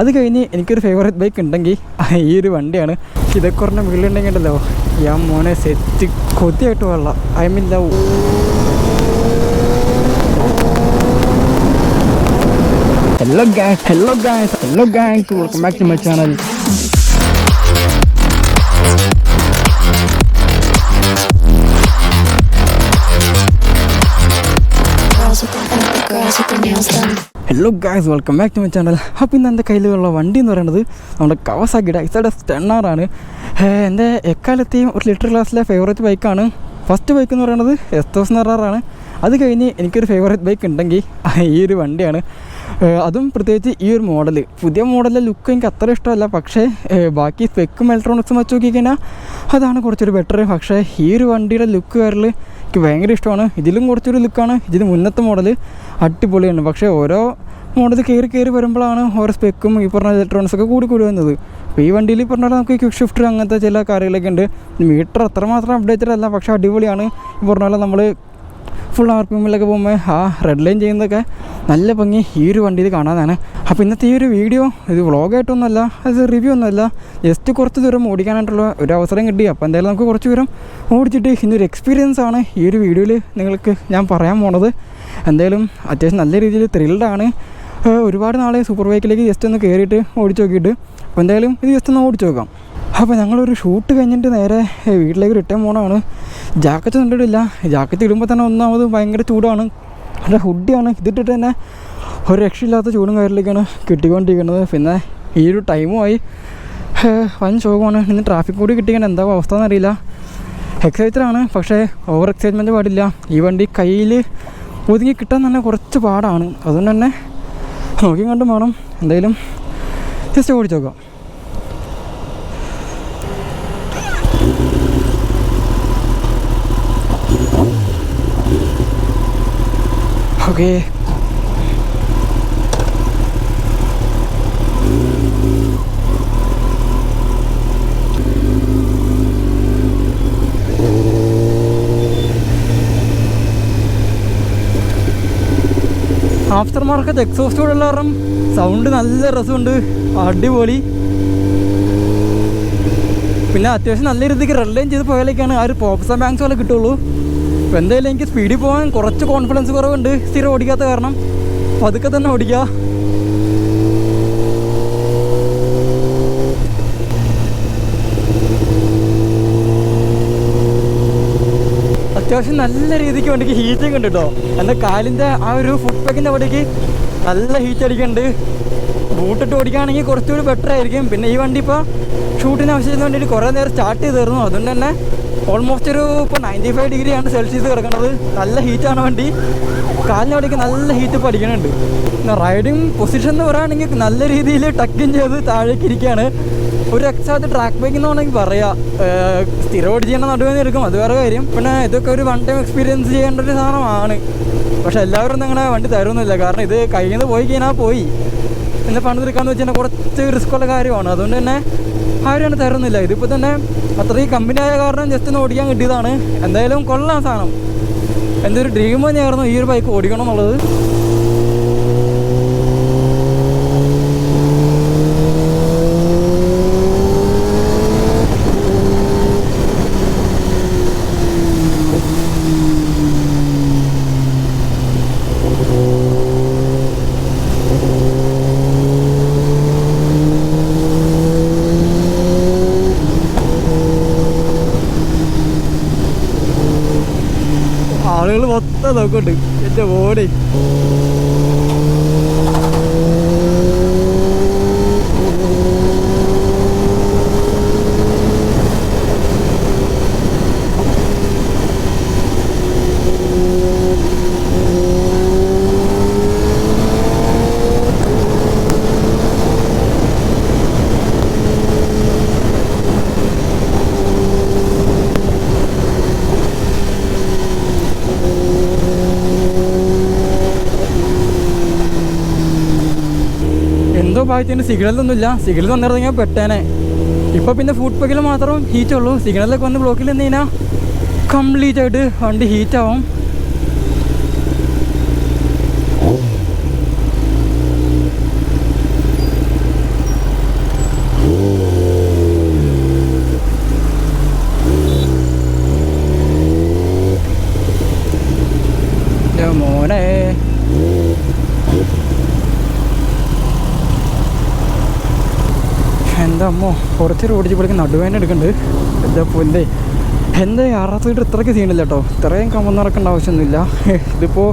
അത് കഴിഞ്ഞ് എനിക്കൊരു ഫേവറേറ്റ് ബൈക്ക് ഉണ്ടെങ്കിൽ ഈ ഒരു വണ്ടിയാണ്. ഇതൊക്കെ പറഞ്ഞ വീട്ടിലുണ്ടെങ്കിൽ ഉണ്ടല്ലോ ഞാൻ മോനെ സെറ്റ് കൊതിയായിട്ട് വെള്ളം I mean love hello gang hello gang hello gang welcome back to my channel Girls with nails done. Hello guys welcome back to my channel അപ്പോൾ ഇന്ന് എന്റെ കയ്യിലുള്ള വണ്ടി എന്ന് പറയുന്നത് നമ്മുടെ കവസാക്കിയുടെ ഐസയുടെ സ്റ്റെണ്ണാറാണ് എന്റെ എക്കാലത്തെയും ഒരു ലിറ്റർ ക്ലാസ്സിലെ ഫേവറേറ്റ് ബൈക്കാണ് ഫസ്റ്റ് ബൈക്ക് എന്ന് പറയുന്നത് എസ് തൗസൻഡ് ആറാറാണ് അത് കഴിഞ്ഞ് എനിക്കൊരു ഫേവറേറ്റ് ബൈക്ക് ഉണ്ടെങ്കിൽ ഈ ഒരു വണ്ടിയാണ്. അതും പ്രത്യേകിച്ച് ഈ ഒരു മോഡൽ പുതിയ മോഡലിലെ ലുക്ക് എനിക്ക് അത്ര ഇഷ്ടമല്ല. പക്ഷേ ബാക്കി സ്പെക്കും ഇലക്ട്രോണിക്സും വെച്ച് നോക്കിക്കഴിഞ്ഞാൽ അതാണ് കുറച്ചൊരു ബെറ്റർ പക്ഷേ ഈ ഒരു വണ്ടിയുടെ ലുക്ക് വരൽ എനിക്ക് ഭയങ്കര ഇഷ്ടമാണ്. ഇതിലും കുറച്ചൊരു ലുക്കാണ് ഇതിന് മുന്നത്തെ മോഡൽ അടിപൊളിയാണ്. പക്ഷേ ഓരോ മോഡൽ കയറി കയറി വരുമ്പോഴാണ് ഓരോ സ്പെക്കും ഈ പറഞ്ഞ ഇലക്ട്രോണിക്സ് ഒക്കെ കൂടി കൂടി വന്നത് അപ്പോൾ ഈ വണ്ടിയിൽ പറഞ്ഞാൽ നമുക്ക് ക്വിക്ക് ഷിഫ്റ്റർ അങ്ങനത്തെ ചില കാര്യങ്ങളൊക്കെ ഉണ്ട്. മീറ്റർ അത്രമാത്രം അപ്ഡേറ്റഡ് അല്ല പക്ഷേ അടിപൊളിയാണ്. ഈ പറഞ്ഞ പോലെ നമ്മൾ ഫുൾ ആർ പി എമ്മിലൊക്കെ പോകുമ്പോൾ ആ റെഡ് ലൈൻ ചെയ്യുന്നതൊക്കെ നല്ല ഭംഗി. ഈ ഒരു വണ്ടിയിൽ കാണാനാണ്. അപ്പോൾ ഇന്നത്തെ ഈ ഒരു വീഡിയോ ഇത് വ്ളോഗായിട്ടൊന്നുമല്ല അത് റിവ്യൂ ഒന്നുമല്ല. ജസ്റ്റ് കുറച്ച് ദൂരം ഓടിക്കാനായിട്ടുള്ള ഒരു അവസരം കിട്ടി. അപ്പോൾ എന്തായാലും നമുക്ക് കുറച്ച് ദൂരം ഓടിച്ചിട്ട് ഇന്നൊരു എക്സ്പീരിയൻസ് ആണ് ഈ ഒരു വീഡിയോയിൽ നിങ്ങൾക്ക് ഞാൻ പറയാൻ പോണത്. എന്തായാലും അത്യാവശ്യം നല്ല രീതിയിൽ ത്രില്ഡാണ് ഒരുപാട് നാളെ സൂപ്പർ ബൈക്കിലേക്ക് ജസ്റ്റ് ഒന്ന് കയറിയിട്ട് ഓടിച്ച് നോക്കിയിട്ട്. അപ്പോൾ എന്തായാലും ഇത് ജസ്റ്റ് ഒന്ന് ഓടിച്ച് നോക്കാം. അപ്പോൾ ഞങ്ങളൊരു ഷൂട്ട് കഴിഞ്ഞിട്ട് നേരെ വീട്ടിലേക്ക് റിട്ടേൺ പോകണമാണ് ജാക്കറ്റ് കണ്ടിട്ടില്ല ജാക്കറ്റ് ഇടുമ്പോൾ തന്നെ ഒന്നാമത് ഭയങ്കര ചൂടാണ്. നല്ല ഹുഡിയാണ് ഇതിട്ടിട്ട് തന്നെ ഒരു രക്ഷയില്ലാത്ത ചൂടും കാര്യത്തിലേക്കാണ് കിട്ടിക്കൊണ്ടിരിക്കുന്നത്. പിന്നെ ഈ ഒരു ടൈമുമായി വൻ ശോകമാണ്. ഇന്ന് ട്രാഫിക് കൂടി കിട്ടിയാൽ എന്താ അവസ്ഥ എന്നറിയില്ല. എക്സൈറ്റഡാണ് പക്ഷേ ഓവർ എക്സൈറ്റ്മെന്റ് പാടില്ല. ഈ വണ്ടി കയ്യിൽ ഒതുങ്ങി കിട്ടാൻ തന്നെ കുറച്ച് പാടാണ്. അതുകൊണ്ട് തന്നെ നോക്കിയും കണ്ടും വേണം. എന്തായാലും ജസ്റ്റ് ഓടിച്ച് ഓക്കേ ആഫ്റ്റർ മാർക്കറ്റ് എക്സോസ്റ്റ് കൂടെ ഉള്ള സൗണ്ട് നല്ല രസമുണ്ട് അടിപൊളി. പിന്നെ അത്യാവശ്യം നല്ല രീതിക്ക് റെഡ് ലൈൻ ചെയ്ത് പോയാലേക്കാണ് ആ ഒരു പോപ്സ ബാങ്ക്സ് പോലെ കിട്ടുള്ളൂ. അപ്പോൾ എന്തായാലും എനിക്ക് സ്പീഡിൽ പോകാൻ കുറച്ച് കോൺഫിഡൻസ് കുറവുണ്ട്. സ്ഥിരം ഓടിക്കാത്ത കാരണം. പതുക്കെ തന്നെ ഓടിക്കുക അത്യാവശ്യം നല്ല രീതിക്ക് വണ്ടിക്ക് ഹീറ്റിംഗ് ഉണ്ട് കേട്ടോ എന്റെ കാലിന്റെ ആ ഒരു ഫുഡ് പാക്കിന്റെ അവിടേക്ക് നല്ല ഹീറ്റ് അടിക്കുന്നുണ്ട്. ബൂട്ടിട്ട് ഓടിക്കുകയാണെങ്കിൽ കുറച്ചുകൂടി ബെറ്റർ ആയിരിക്കും. പിന്നെ ഈ വണ്ടി ഇപ്പോൾ ഷൂട്ടിന് ആവശ്യത്തിന് വേണ്ടിയിട്ട് കുറേ നേരം സ്റ്റാർട്ട് ചെയ്തിരുന്നു അതുകൊണ്ട് തന്നെ ഓൾമോസ്റ്റ് ഒരു ഇപ്പോൾ നയന്റി ഫൈവ് ഡിഗ്രിയാണ് സെൽഷ്യസ് കിടക്കുന്നത്. നല്ല ഹീറ്റാണ് വണ്ടി. കാലിന് അവിടേക്ക് നല്ല ഹീറ്റ് ഇപ്പോൾ അടിക്കുന്നുണ്ട് റൈഡിങ് പൊസിഷൻ എന്ന് പറയുകയാണെങ്കിൽ നല്ല രീതിയിൽ ടക്കിങ് ചെയ്ത് താഴേക്ക് ഇരിക്കുകയാണ്. ഒരു എക്സാത്ത് ട്രാക്ക് ബൈക്ക് എന്ന് വേണമെങ്കിൽ പറയാം. സ്ഥിരം ഓടി ചെയ്യുന്ന നടുവേന്ന് എടുക്കും. അത് വേറെ കാര്യം. പിന്നെ ഇതൊക്കെ ഒരു വൺ ടൈം എക്സ്പീരിയൻസ് ചെയ്യേണ്ട ഒരു സാധനമാണ്. പക്ഷെ എല്ലാവരും ഒന്നും അങ്ങനെ വണ്ടി തരുന്നില്ല കാരണം ഇത് കയ്യിൽ പോയി കഴിഞ്ഞാൽ പോയി. എന്നെ പണി വെച്ചാൽ കുറച്ച് റിസ്ക് ഉള്ള കാര്യമാണ്. അതുകൊണ്ട് തന്നെ ആരും തരുന്നില്ല. ഇതിപ്പോൾ തന്നെ അത്രയും കമ്പനി ആയ കാരണം ജസ്റ്റ് ഒന്ന് ഓടിക്കാൻ കിട്ടിയതാണ്. എന്തായാലും കൊള്ളാം സാധനം. എന്റെ ഒരു ഡ്രീം തന്നെയായിരുന്നു ഈ ഒരു ബൈക്ക് ഓടിക്കണം എന്നുള്ളത് ആളുകൾ എന്റെ നോക്കുന്നുണ്ട് സിഗ്നൽ സിഗ്നലൊന്നുമില്ല സിഗ്നൽ വന്നിറങ്ങിയാൽ പെട്ടേനെ. ഇപ്പോൾ പിന്നെ ഫുഡ് പക്കിൽ മാത്രം ഹീറ്റ് ഉള്ളൂ. സിഗ്നലൊക്കെ വന്ന് ബ്ലോക്കിൽ നിന്ന് കഴിഞ്ഞാൽ കംപ്ലീറ്റ് ആയിട്ട് വണ്ടി ഹീറ്റ് ആവും എന്റെ അമ്മോ കുറച്ച് ഓടിച്ചപ്പോഴേക്കും നടുവേന എടുക്കുന്നുണ്ട് എന്താ പൊന്നെ എന്താ ആറാം വീട്ടിൽ ഇത്രയ്ക്ക് സീനില്ല കേട്ടോ ഇത്രയും കമന്ന് നടക്കേണ്ട ആവശ്യമൊന്നുമില്ല. ഇതിപ്പോൾ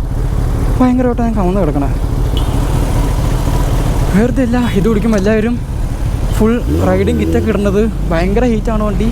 ഭയങ്കരമായിട്ട് ഞാൻ കമന്ന് കിടക്കണേ വെറുതെ ഇല്ല ഇത് കുടിക്കുമ്പോൾ എല്ലാവരും ഫുൾ റൈഡിങ് കിറ്റൊക്കെ ഇടുന്നത് ഭയങ്കര ഹീറ്റാണ് വണ്ടി.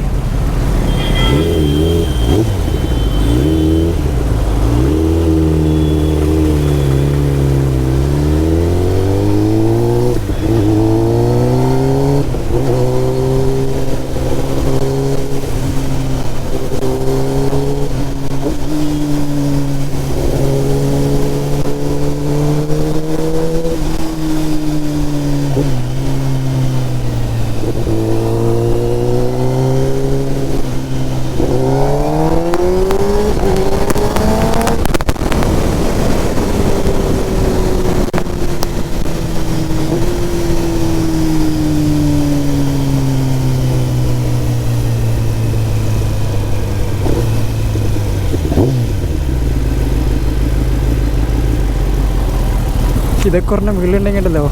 ഇതൊക്കെ പറഞ്ഞ വീളുണ്ടെങ്കിൽ ഉണ്ടല്ലോ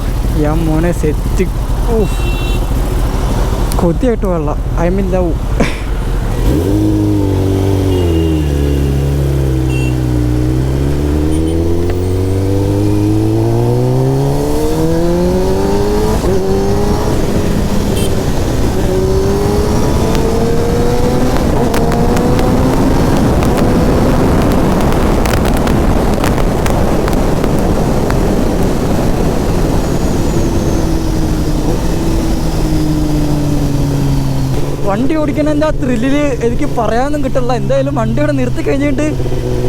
ഞാൻ മോനെ സെറ്റ് കൊതിയായിട്ട് വെള്ളം. ഐ മീൻ ലവ് വണ്ടി ഓടിക്കുന്നതിന്റെ ആ ത്രില്ലിൽ എനിക്ക് പറയാനൊന്നും കിട്ടില്ല എന്തായാലും വണ്ടി ഇവിടെ നിർത്തി കഴിഞ്ഞിട്ട്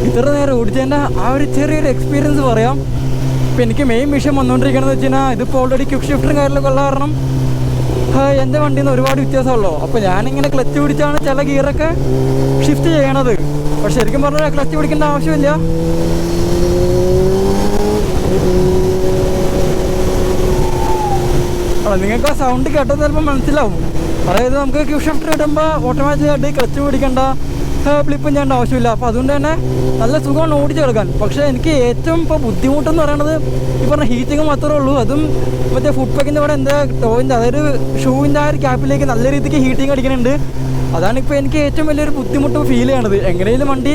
ഇത്ര നേരം ഓടിച്ചതിന്റെ ആ ഒരു ചെറിയൊരു എക്സ്പീരിയൻസ് പറയാം. ഇപ്പം എനിക്ക് മെയിൻ വിഷയം വന്നുകൊണ്ടിരിക്കണമെന്ന് വെച്ച് കഴിഞ്ഞാൽ ഇതിപ്പോൾ ഓൾറെഡി ക്യുക്ക് ഷിഫ്റ്ററും കാര്യങ്ങളൊക്കെ ഉള്ള കാരണം എന്റെ വണ്ടിയിൽ നിന്ന് ഒരുപാട് വ്യത്യാസമുള്ളൂ. അപ്പോൾ ഞാനിങ്ങനെ ക്ലച്ച് പിടിച്ചാണ് ചില ഗിയറൊക്കെ ഷിഫ്റ്റ് ചെയ്യണത്. പക്ഷെ ശരിക്കും പറഞ്ഞാൽ ക്ലച്ച് പിടിക്കേണ്ട ആവശ്യമില്ല. നിങ്ങൾക്ക് ആ സൗണ്ട് കേട്ടത് ചിലപ്പോൾ മനസ്സിലാവും. അതായത് നമുക്ക് ക്യൂഷൻ ഷിഫ്റ്റർ ഇടുമ്പോൾ ഓട്ടോമാറ്റിക്കായിട്ട് ക്ലച്ച് പിടിക്കേണ്ട. ഫ്ലിപ്പും ചെയ്യേണ്ട ആവശ്യമില്ല. അപ്പോൾ അതുകൊണ്ട് തന്നെ നല്ല സുഖമാണ് ഓടിച്ചെടുക്കാൻ പക്ഷേ എനിക്ക് ഏറ്റവും ഇപ്പോൾ ബുദ്ധിമുട്ടെന്ന് പറയുന്നത് ഈ പറഞ്ഞ ഹീറ്റിങ് മാത്രമേ ഉള്ളൂ. അതും മറ്റേ ഫുഡ് പാക്കിന്റെ കൂടെ എന്താ ടോയിന്റെ അതായത് ഷൂവിന്റെ ആ ഒരു ക്യാപ്പിലേക്ക് നല്ല രീതിക്ക് ഹീറ്റിംഗ് അടിക്കുന്നുണ്ട് അതാണ് ഇപ്പോൾ എനിക്ക് ഏറ്റവും വലിയൊരു ബുദ്ധിമുട്ട് ഫീൽ ചെയ്യണത്. എങ്ങനെയും വണ്ടി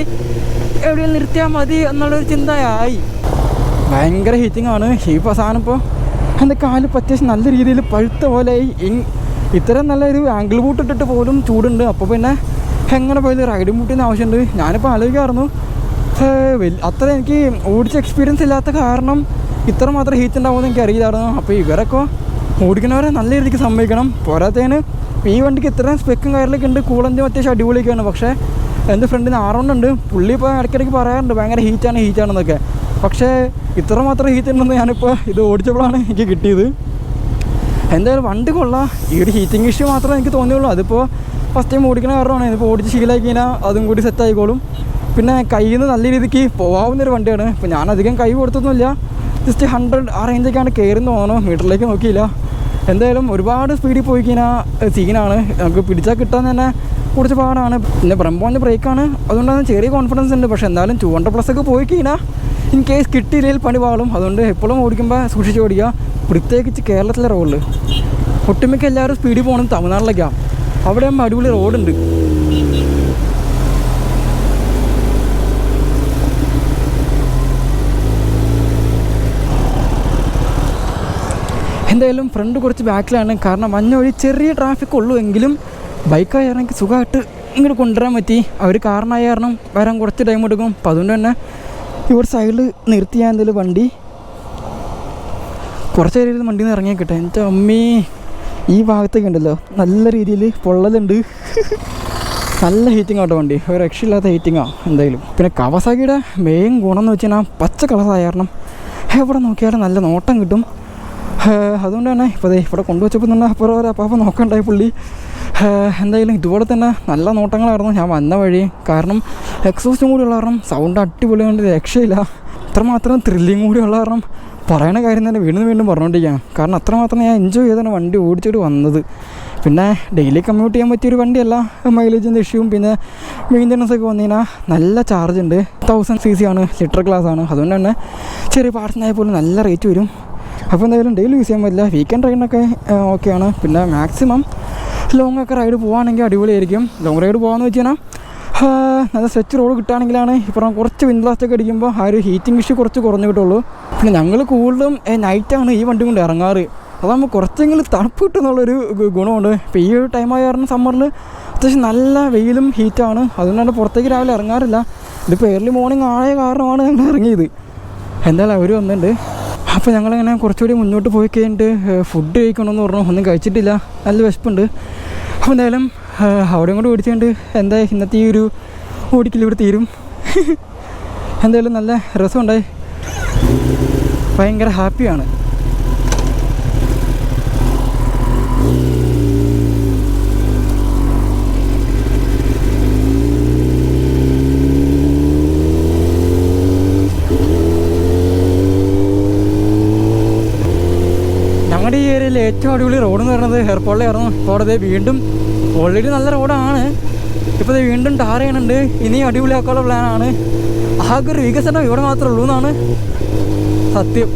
എവിടെയും നിർത്തിയാൽ മതി എന്നുള്ളൊരു ചിന്തയായി. ഭയങ്കര ഹീറ്റിംഗ് ആണ്. ഈ ഇപ്പോൾ സാധനം ഇപ്പോൾ എന്റെ കാൽ അത്യാവശ്യം നല്ല രീതിയിൽ പഴുത്ത പോലെ ഇത്തരം നല്ലൊരു ആംഗിൾ ബൂട്ട് ഇട്ടിട്ട് പോലും ചൂടുണ്ട്. അപ്പോൾ പിന്നെ എങ്ങനെ പോയത്? റൈഡ് ബൂട്ടിന് ആവശ്യമുണ്ട്. ഞാനിപ്പോൾ വലി- അത്ര എനിക്ക് ഓടിച്ച എക്സ്പീരിയൻസ് ഇല്ലാത്ത കാരണം ഇത്ര മാത്രം ഹീറ്റ് ഉണ്ടാവുമെന്ന് എനിക്ക് അറിയില്ലായിരുന്നു. അപ്പോൾ ഇവരൊക്കെ ഓടിക്കുന്നവരെ നല്ല രീതിക്ക് സമ്മതിക്കണം. പോരാത്തതിന് ഈ വണ്ടിക്ക് ഇത്രയും സ്പെക്കും കാര്യങ്ങളൊക്കെ ഉണ്ട്. കൂളന്റെ അത്യാവശ്യം അടിപൊളിയൊക്കെയാണ്. പക്ഷേ എന്റെ ഫ്രണ്ടിന് ആറുണ്ടുണ്ട് പുള്ളി ഇപ്പോൾ ഇടയ്ക്കിടയ്ക്ക് പറയാറുണ്ട് ഭയങ്കര ഹീറ്റാണ് ഹീറ്റാണെന്നൊക്കെ പക്ഷേ ഇത്ര മാത്രം ഹീറ്റ് ഉണ്ടെന്ന് ഞാനിപ്പോൾ ഇത് ഓടിച്ചപ്പോഴാണ് എനിക്ക് കിട്ടിയത്. എന്തായാലും വണ്ടി കൊള്ളാം. ഈ ഒരു ഹീറ്റിംഗ് ഇഷ്യൂ മാത്രമേ എനിക്ക് തോന്നിയുള്ളൂ. അതിപ്പോൾ ഫസ്റ്റ് ടൈം ഓടിക്കണ കാരണമാണ്. ഇതിപ്പോൾ ഓടിച്ച് ശീലമാക്കി കഴിഞ്ഞാൽ അതും കൂടി സെറ്റ് ആയിക്കോളും. പിന്നെ കയ്യിൽ നിന്ന് നല്ല രീതിക്ക് പോകാവുന്നൊരു വണ്ടിയാണ്. ഇപ്പോൾ ഞാൻ അധികം കൈ കൊടുത്തൊന്നുമില്ല. ജസ്റ്റ് ഹൺഡ്രഡ് ആ റേഞ്ചൊക്കെയാണ് കയറുന്ന തോന്നണോ മീറ്ററിലേക്ക് നോക്കിയില്ല. എന്തായാലും ഒരുപാട് സ്പീഡിൽ പോയി കഴിഞ്ഞാൽ സീനാണ് നമുക്ക് പിടിച്ചാൽ കിട്ടാൻ തന്നെ കുറച്ച് പാടാണ്. പിന്നെ ബ്രംബോന്റെ ബ്രേക്കാണ് അതുകൊണ്ടാണ് ചെറിയ കോൺഫിഡൻസ് ഉണ്ട്. പക്ഷേ എന്തായാലും ടു ഹൺഡ്രഡ് പ്ലസ് ഒക്കെ പോയി കഴിഞ്ഞാൽ ഇൻ കേസ് കിട്ടിയില്ലെങ്കിൽ പണി പാളും. അതുകൊണ്ട് എപ്പോഴും ഓടിക്കുമ്പോൾ സൂക്ഷിച്ച് ഓടിക്കുക. പ്രത്യേകിച്ച് കേരളത്തിലെ റോഡിൽ ഒട്ടുമിക്ക എല്ലാവരും സ്പീഡിൽ പോകണം തമിഴ്നാട്ടിലേക്കാണ് അവിടെ ആകുമ്പോൾ അടിപൊളി റോഡുണ്ട് എന്തായാലും ഫ്രണ്ട് കുറച്ച് ബാക്കിലാണ് കാരണം മഞ്ഞ വഴി ചെറിയ ട്രാഫിക് ഉള്ളൂ എങ്കിലും ബൈക്കായി എനിക്ക് സുഖമായിട്ട് ഇങ്ങോട്ട് കൊണ്ടുവരാൻ പറ്റി. അവർ കാറിനായ കാരണം വരാൻ കുറച്ച് ടൈം എടുക്കും. അപ്പം അതുകൊണ്ട് തന്നെ ഇവിടെ സൈഡിൽ നിർത്തിയാൽ എന്തെങ്കിലും വണ്ടി കുറച്ച് നേരം വണ്ടിയിൽ നിന്ന് ഇറങ്ങിയാൽ കിട്ടെ എന്റെ അമ്മേ ഈ ഭാഗത്തൊക്കെ ഉണ്ടല്ലോ. നല്ല രീതിയിൽ പൊള്ളലുണ്ട്. നല്ല ഹീറ്റിംഗ് ആട്ടോ വണ്ടി. ഒരു രക്ഷയില്ലാത്ത ഹീറ്റിംഗാണ് എന്തായാലും. പിന്നെ കവസാക്കിയുടെ മെയിൻ ഗുണം എന്ന് വെച്ചാൽ പച്ച കളറായ കാരണം എവിടെ നോക്കിയാലും നല്ല നോട്ടം കിട്ടും. അതുകൊണ്ട് തന്നെ ഇപ്പോൾ ഇവിടെ കൊണ്ടുവച്ചപ്പോൾ തന്നെ അപ്പുറം ഒരു അപ്പാപ്പ നോക്കണ്ടായി പുള്ളി. എന്തായാലും ഇതുപോലെ തന്നെ നല്ല നോട്ടങ്ങളായിരുന്നു. ഞാൻ വന്ന വഴി കാരണം എക്സോസ്റ്റും കൂടി ഉള്ള കാരണം സൗണ്ട് അടിപൊളി കൊണ്ട് രക്ഷയില്ല അത്രമാത്രം ത്രില്ലിങ് കൂടി ഉള്ള കാരണം പറയണ കാര്യം തന്നെ വീണ്ടും വീണ്ടും പറഞ്ഞുകൊണ്ടിരിക്കുകയാണ് കാരണം അത്രമാത്രം ഞാൻ എൻജോയ് ചെയ്താണ് വണ്ടി ഓടിച്ചിട്ട് വന്നത്. പിന്നെ ഡെയിലി കമ്മ്യൂട്ട് ചെയ്യാൻ പറ്റിയൊരു വണ്ടിയല്ല മൈലേജിന്റെ ഇഷ്യൂവും പിന്നെ മെയിന്റനൻസ് ഒക്കെ വന്നു കഴിഞ്ഞാൽ നല്ല ചാർജ് ഉണ്ട്. തൗസൻഡ് സി സി ആണ് ലിറ്റർ ക്ലാസ് ആണ്. അതുകൊണ്ട് തന്നെ ചെറിയ പാർട്സിനായ പോലും നല്ല റേറ്റ് വരും. അപ്പോൾ എന്തായാലും ഡെയിലി യൂസ് ചെയ്യാൻ പറ്റില്ല. വീക്കെൻഡ് റൈഡിനൊക്കെ ഓക്കെയാണ് പിന്നെ മാക്സിമം ലോങ്ങൊക്കെ റൈഡ് പോവുകയാണെങ്കിൽ അടിപൊളിയായിരിക്കും. ലോങ് റൈഡ് പോകാമെന്ന് വെച്ച് കഴിഞ്ഞാൽ നല്ല സ്ട്രെച്ച് റോഡ് കിട്ടുകയാണെങ്കിലാണ് ഇപ്പം കുറച്ച് വിൻഡ് ബ്ലാസ്റ്റ് ഒക്കെ അടിക്കുമ്പോൾ ആ ഒരു ഹീറ്റിംഗ് ഇഷ്യൂ കുറച്ച് കുറഞ്ഞു കിട്ടുള്ളൂ. പിന്നെ ഞങ്ങൾ കൂടുതലും നൈറ്റാണ് ഈ വണ്ടി കൊണ്ട് ഇറങ്ങാറ്. അതാകുമ്പോൾ കുറച്ചെങ്കിലും തണുപ്പ് കിട്ടുന്നുള്ളൊരു ഗുണമുണ്ട്. ഇപ്പോൾ ഈ ഒരു ടൈം ആയ കാരണം സമ്മറിൽ അത്യാവശ്യം നല്ല വെയിലും ഹീറ്റാണ് അതുകൊണ്ടാണ് പുറത്തേക്ക് രാവിലെ ഇറങ്ങാറില്ല. ഇതിപ്പോൾ ഏർലി മോർണിംഗ് ആയ കാരണമാണ് ഞങ്ങൾ ഇറങ്ങിയത്. എന്തായാലും അവർ വന്നിട്ടുണ്ട് അപ്പോൾ ഞങ്ങളിങ്ങനെ കുറച്ചുകൂടി മുന്നോട്ട് പോയി കഴിഞ്ഞിട്ട് ഫുഡ് കഴിക്കണമെന്ന് പറഞ്ഞു. ഒന്നും കഴിച്ചിട്ടില്ല. നല്ല വിശപ്പുണ്ട്. അപ്പോൾ എന്തായാലും അവിടെയും കൂടെ ഓടിച്ചുകൊണ്ട് എന്താ ഇന്നത്തെ ഈ ഒരു ഓടിക്കൽ ഇവിടെ തീരും. എന്തായാലും നല്ല രസമുണ്ടായി ഭയങ്കര ഹാപ്പിയാണ്. ഞങ്ങളുടെ ഈ ഏരിയയിൽ ഏറ്റവും അടിപൊളി റോഡ് എന്ന് പറയുന്നത് ഹെയർപോളിലായിരുന്നു ഇപ്പോൾ വീണ്ടും ഓൾറെഡി നല്ല റോഡാണ്. ഇപ്പോൾ ഇത് വീണ്ടും ടാർ ചെയ്യണുണ്ട്. ഇനിയും അടിപൊളിയാക്കാനുള്ള പ്ലാനാണ്. ആകെ ഒരു വികസനം ഇവിടെ മാത്രമേ ഉള്ളൂ എന്നാണ് സത്യം.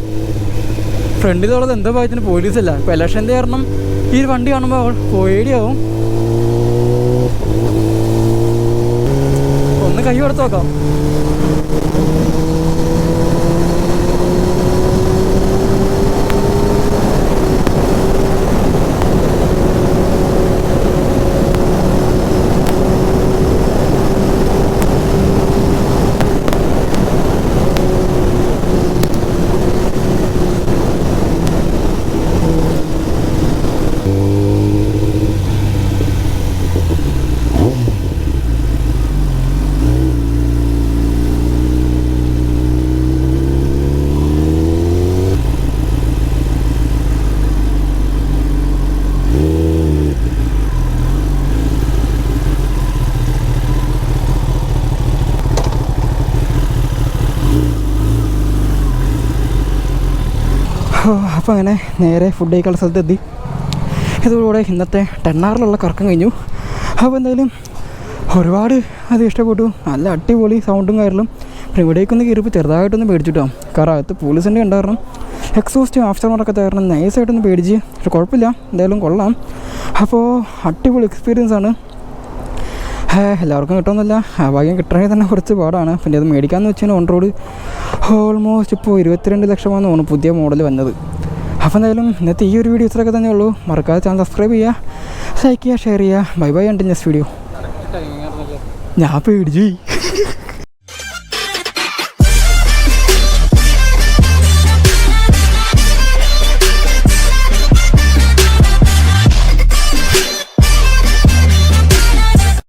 ഫ്രണ്ടിലുള്ളത് എന്തോ ഭാഗത്തിന് പോലീസല്ല ഇപ്പോൾ ഇലക്ഷന്റെ കാരണം ഈ ഒരു വണ്ടി കാണുമ്പോൾ പേടിയാവും. ഒന്ന് കൈ കൊടുത്ത് നോക്കാം. അപ്പോൾ അങ്ങനെ നേരെ ഫുഡ് കഴിക്കാനുള്ള സ്ഥലത്തെത്തി. ഇതോടുകൂടെ ഇന്നത്തെ ടെണ്ണാറിലുള്ള കറക്കം കഴിഞ്ഞു. അപ്പോൾ എന്തായാലും ഒരുപാട് അത് ഇഷ്ടപ്പെട്ടു. നല്ല അടിപൊളി സൗണ്ടും കാര്യങ്ങളും. പിന്നെ ഇവിടേക്കൊന്ന് കയറിയപ്പോൾ ചെറുതായിട്ടൊന്ന് പേടിച്ചിട്ടോ. കാരണം അകത്ത് പോലീസിന്റെ ഉണ്ടായിരുന്നു. എക്സോസ്റ്റ് ആഫ്റ്റർ മാർക്കൊക്കെ തരണം നൈസായിട്ടൊന്ന് പേടിച്ച്. പക്ഷെ കുഴപ്പമില്ല. എന്തായാലും കൊള്ളാം. അപ്പോൾ അടിപൊളി എക്സ്പീരിയൻസ് ആണ്. എല്ലാവർക്കും കിട്ടുമെന്നില്ല. ഭാഗ്യം കിട്ടണമെങ്കിൽ തന്നെ കുറച്ച് പാടാണ്. പിന്നെ അത് മേടിക്കാമെന്ന് വെച്ചാൽ ഓൺ റോഡ് ഓൾമോസ്റ്റ് ഇപ്പോൾ ഇരുപത്തിരണ്ട് ലക്ഷമാണെന്ന് തോന്നുന്നു പുതിയ മോഡൽ വന്നത്. അപ്പോൾ എന്തായാലും ഇന്നത്തെ ഈ ഒരു വീഡിയോ ഇത്രയൊക്കെ തന്നെ ഉള്ളൂ. മറക്കാതെ ചാനൽ സബ്സ്ക്രൈബ് ചെയ്യുക ലൈക്ക് ചെയ്യുക ഷെയർ ചെയ്യുക. ബൈ ബൈ ഉണ്ട് നെക്സ്റ്റ് വീഡിയോ ഞാൻ പേടിച്ചു.